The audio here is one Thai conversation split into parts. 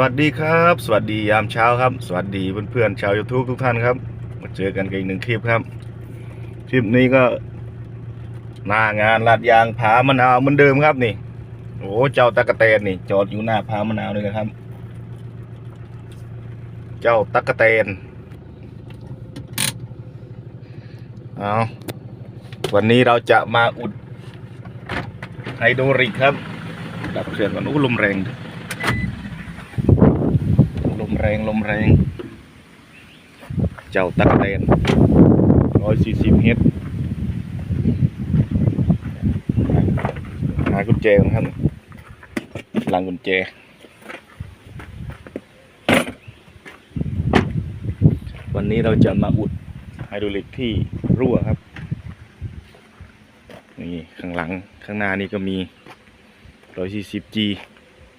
วัสดีครับ สวัสดียามเช้าครับ สวัสดีเพื่อนๆชาวยูทูบทุกท่านครับ มาเจอกันกันอีกหนึ่งคลิปครับ คลิปนี้ก็หน้างานลาดยางผามะนาวเหมือนเดิมครับนี่โอ้เจ้าตะกะแตนนี่ จอดอยู่หน้าผามะนาวเลยนะครับ เจ้าตะกะแตนเอาวันนี้เราจะมาอุดไฮโดรลิกครับ ดับเครื่องก่อนโอ้ลมแรง แรงลมแรง เจ้าตักแตนร้อยสี่สิบเฮดหากุญแจก่อนครับหลังกุญแจวันนี้เราจะมาอุดไฮดรอลิกที่รั่วครับ นี่ข้างหลังข้างหน้านี่ก็มี 140G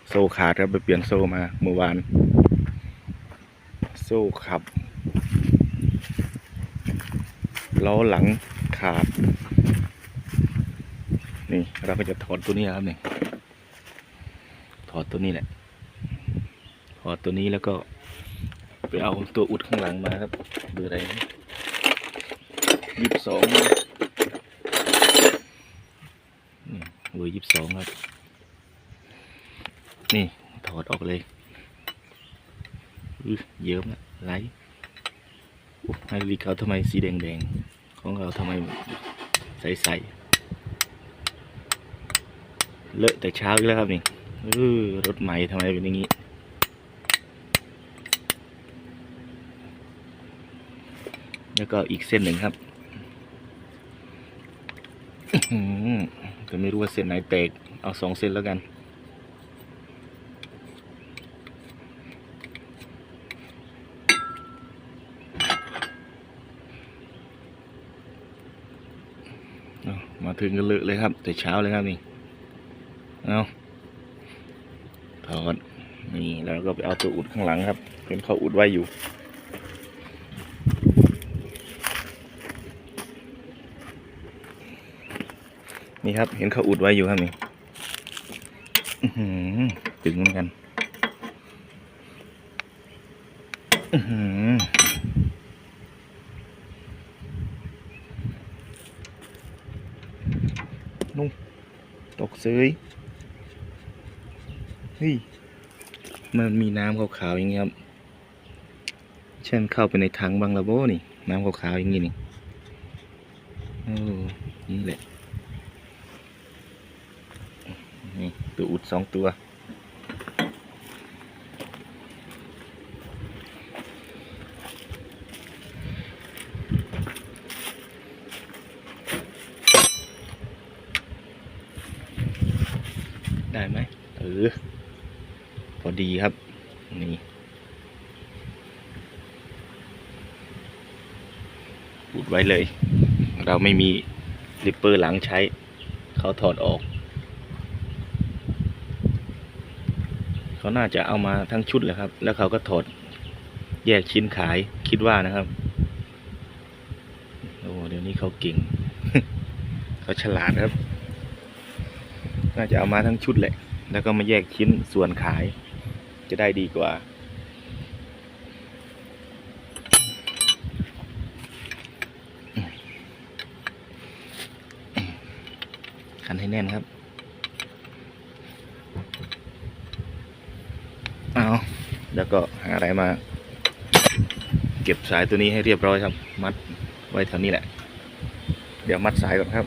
โซ่ขาดครับไปเปลี่ยนโซ่มาเมื่อวาน โซ่ขับล้อหลังขาด นี่เราก็จะถอดตัวนี้ครับนี่ถอดตัวนี้แหละถอดตัวนี้แล้วก็ ไปเอาตัวอุดข้างหลังมาครับเบอร์อะไรยี่สิบสองเบอร์ยี่สิบสองครับ นี่ถอดออกเลย เยิ้มละไหลอุ๊ยไฮดรอลิกเขาทำไมสีแดงๆ ของเราทำไมใสๆ เลอะแต่เช้าแล้วครับนี่อรถใหม่ทำไมเป็นอย่างนี้ แล้วก็อีกเส้นหนึ่งครับอื้อหือแต่ไม่รู้ว่าเส้นไหนแตก เอาสองเส้นแล้วกัน เอามา ถึงก็เลอะเลยครับ แต่เช้าเลยครับนี่เอาถอดนี่แล้วก็ไปเอาตัวอุดข้างหลังครับ เป็นเขาอุดไว้อยู่นี่ครับ เห็นเขาอุดไว้อยู่ครับนี่อื้อหือตึงเหมือนกัน อือหือ นุ่ตกเซยเฮ้ยมันมีน้ำขาวๆอย่างเงี้ยครับเช่นเข้าไปในถังบางระโบนี่ น้ำขาวๆอย่างงี้นี่โอ้นี่แหละนี่ตัวอุดสองตัว ได้ไหมเออ พอ ดีครับ นี่อุดไว้เลย เราไม่มีริปเปอร์หลังใช้ เขาถอดออก เขาน่าจะเอามาทั้งชุดเลยครับ แล้วเขาก็ถอดแยกชิ้นขายคิดว่านะครับ โอ้เดี๋ยวนี้เขาเก่ง เขาฉลาดครับ น่าจะเอามาทั้งชุดแหละ แล้วก็มาแยกชิ้นส่วนขาย จะได้ดีกว่า คันให้แน่นครับ เอาแล้วก็หาอะไรมา เก็บสายตัวนี้ให้เรียบร้อยครับ มัดไว้แถวนี้แหละ เดี๋ยวมัดสายก่อนครับ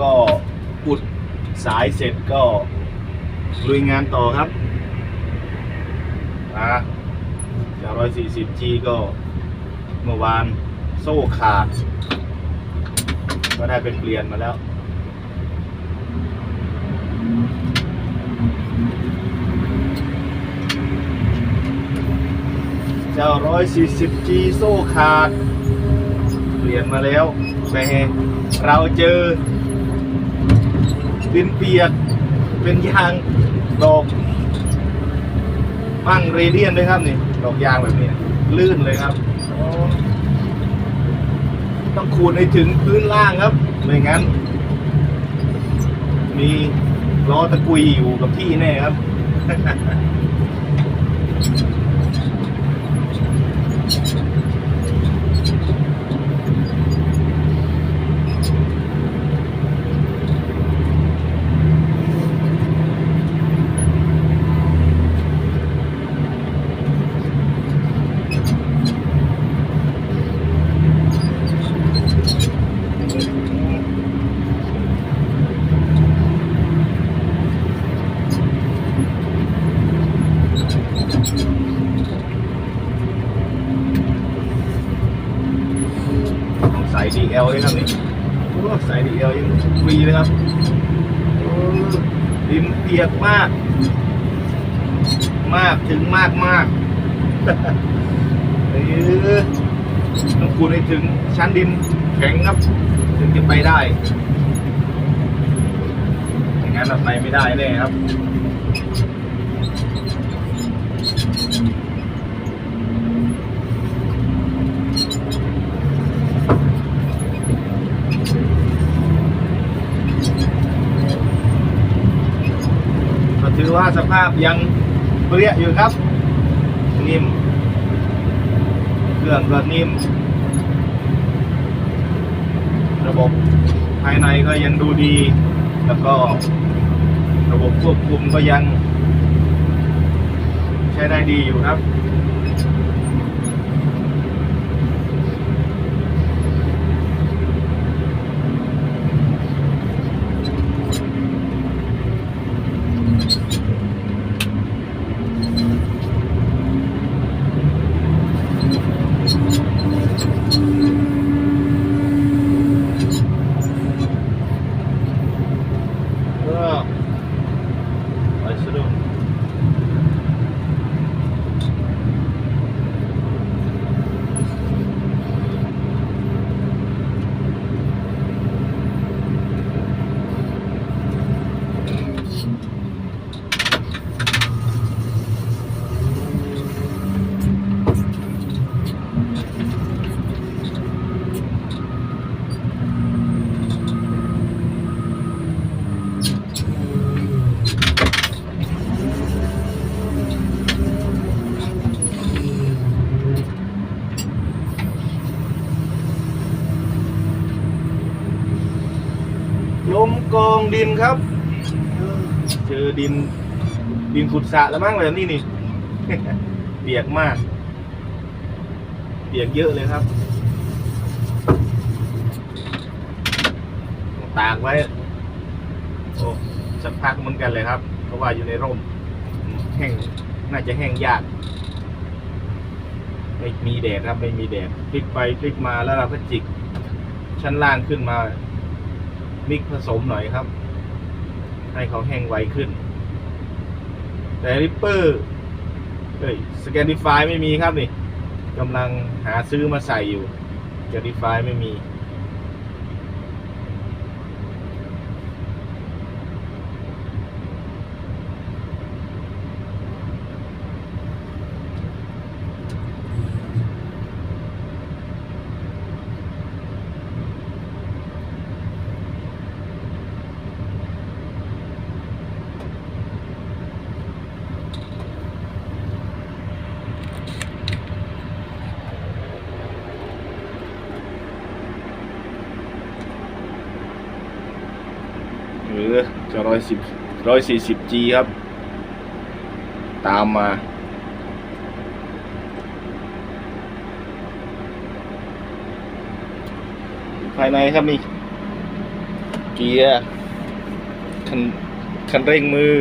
ก็อุด สายเสร็จก็ลุยงานต่อครับอ่าจากร้อยสี่สิบ G ก็เมื่อวานโซ่ขาด ก็ได้เป็นเปลี่ยนมาแล้วเจ้าร้อยสี่สิบ G โซ่ขาด เปลี่ยนมาแล้วแต่เราเจอ เป็นเปียก เป็นยางดอกมั่งเรเดียนด้วยครับนี่ดอกยางแบบนี้ ลื่นเลยครับ ต้องขูดให้ถึงพื้นล่างครับ ไม่งั้น มีล้อตะกุยอยู่กับที่แน่ครับ ต้องใส่ DL ด้วยครับนี่โอ้ใส่ DL ยังฟรีเลยครับโอ้ดินเปียกมาก มากถึงมากมากเออต้องคูณให้ถึงชั้นดินแข็งครับ ถึงจะไปได้อย่างนั้นเราไปไม่ได้แน่ครับ ว่าสภาพยังเปรี้ยอยู่ครับ นิ่ม เครื่องก็นิ่ม ระบบภายในก็ยังดูดี แล้วก็ระบบควบคุมก็ยัง ใช้ได้ดีอยู่ครับ เออไปสะดุดลม กองดินครับ เจอดิน ดินขุดสระแล้วมั้งแบบนี้นี่เปียกมาก เปียกเยอะเลยครับ ตากไว้โอ้สักพักเหมือนกันเลยครับ เพราะว่าอยู่ในร่ม แห้ง น่าจะแห้งยาก ไม่มีแดดครับ ไม่มีแดด พลิกไปพลิกมาแล้วเราก็จิก ชั้นล่างขึ้นมา มิกผสมหน่อยครับ ให้เขาแห้งไวขึ้น แต่ริปเปอร์เอ้ยสแกนดิฟายไม่มีครับนี่กำลังหาซื้อมาใส่อยู่สแกนดิฟายไม่มี หรือจะร้อยสิบร้อยสี่สิบ G ครับ ตามมา ภายในครับนี่ เกียร์คันคันเร่งมือ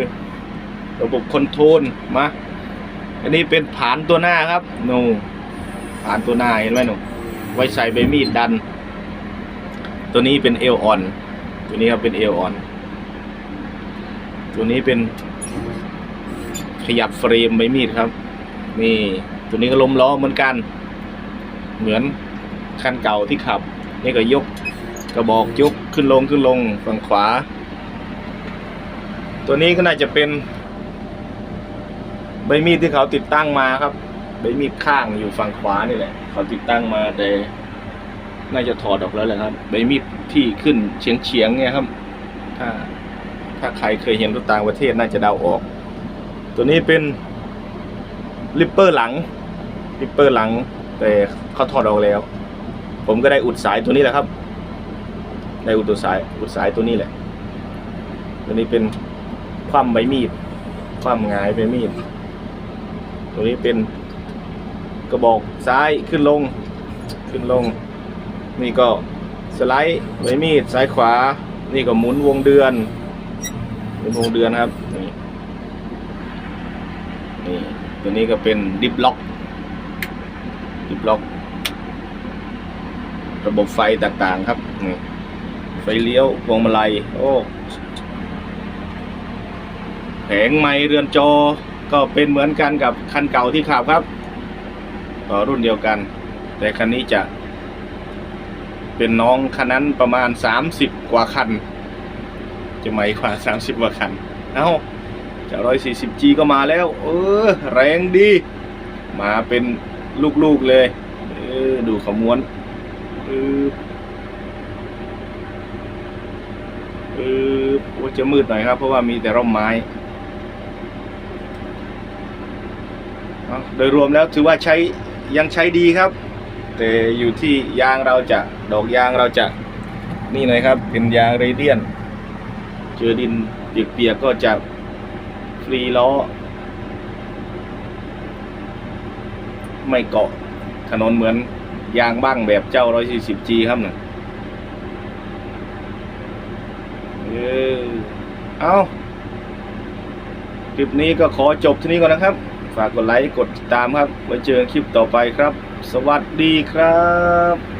ระบบคอนโทรลมา อันนี้เป็นผานตัวหน้าครับหนูผานตัวหน้าเห็นไหมหนูไว้ใส่ใบมีดดัน ตัวนี้เป็นเอลออน ตัวนี้ครับเป็นเอลออน ตัวนี้เป็นขยับเฟรมใบมีดครับ นี่ตัวนี้ก็ลมล้อเหมือนกัน เหมือนคันเก่าที่ขับ นี่ก็ยกกระบอกยกขึ้นลงขึ้นลงฝั่งขวา ตัวนี้ก็น่าจะเป็น ใบมีดที่เขาติดตั้งมาครับ ใบมีดข้างอยู่ฝั่งขวานี่แหละ เขาติดตั้งมาแต่น่าจะถอดออกแล้วแหละครับ ใบมีดที่ขึ้นเฉียงเฉียงเนี่ยครับถ้า ถ้าใครเคยเห็นรถต่างประเทศน่าจะเดาออก ตัวนี้เป็นลิปเปอร์หลังลิปเปอร์หลัง แต่เขาถอดออกแล้ว ผมก็ได้อุดสายตัวนี้แหละครับ ได้อุดตัวสายอุดสายตัวนี้แหละ ตัวนี้เป็นคว่ำใบมีดคว่ำงายใบมีด ตัวนี้เป็นกระบอกซ้ายขึ้นลง ขึ้นลง นี่ก็สไลด์ใบมีดซ้ายขวา นี่ก็หมุนวงเดือน หมุนวงเดือนครับนี่นี่ตัวนี้ก็เป็นดิฟล็อกดิฟล็อก ระบบไฟต่างๆครับนี่ไฟเลี้ยวพวงมาลัยโอ้แผงไม้เรือนจอก็เป็นเหมือนกันกับคันเก่าที่ขับครับก็รุ่นเดียวกัน แต่คันนี้จะเป็นน้องคันนั้นประมาณ 30 กว่าคัน จะไหมกว่า 30กว่าคัน เอ้าจาก 140G ก็มาแล้ว เออ แรงดี มาเป็นลูกๆเลย เออ ดูขมวนเออเออโอ้จะมืดหน่อยครับ เพราะว่ามีแต่ร่มไม้เอ้าโดยรวมแล้วถือว่าใช้ยังใช้ดีครับ แต่อยู่ที่ยางเราจะดอกยางเราจะนี่หน่อยครับ เป็นยางเรเดียน เจอดินเปียกๆก็จะฟรีล้อ ไม่เกาะถนนเหมือนยางบ้างแบบเจ้า 140G ครับเนี่ยเออเอาคลิปนี้ก็ขอจบที่นี้ก่อนนะครับ ฝากกดไลค์ กดติดตามครับ ไว้เจอคลิปต่อไปครับ สวัสดีครับ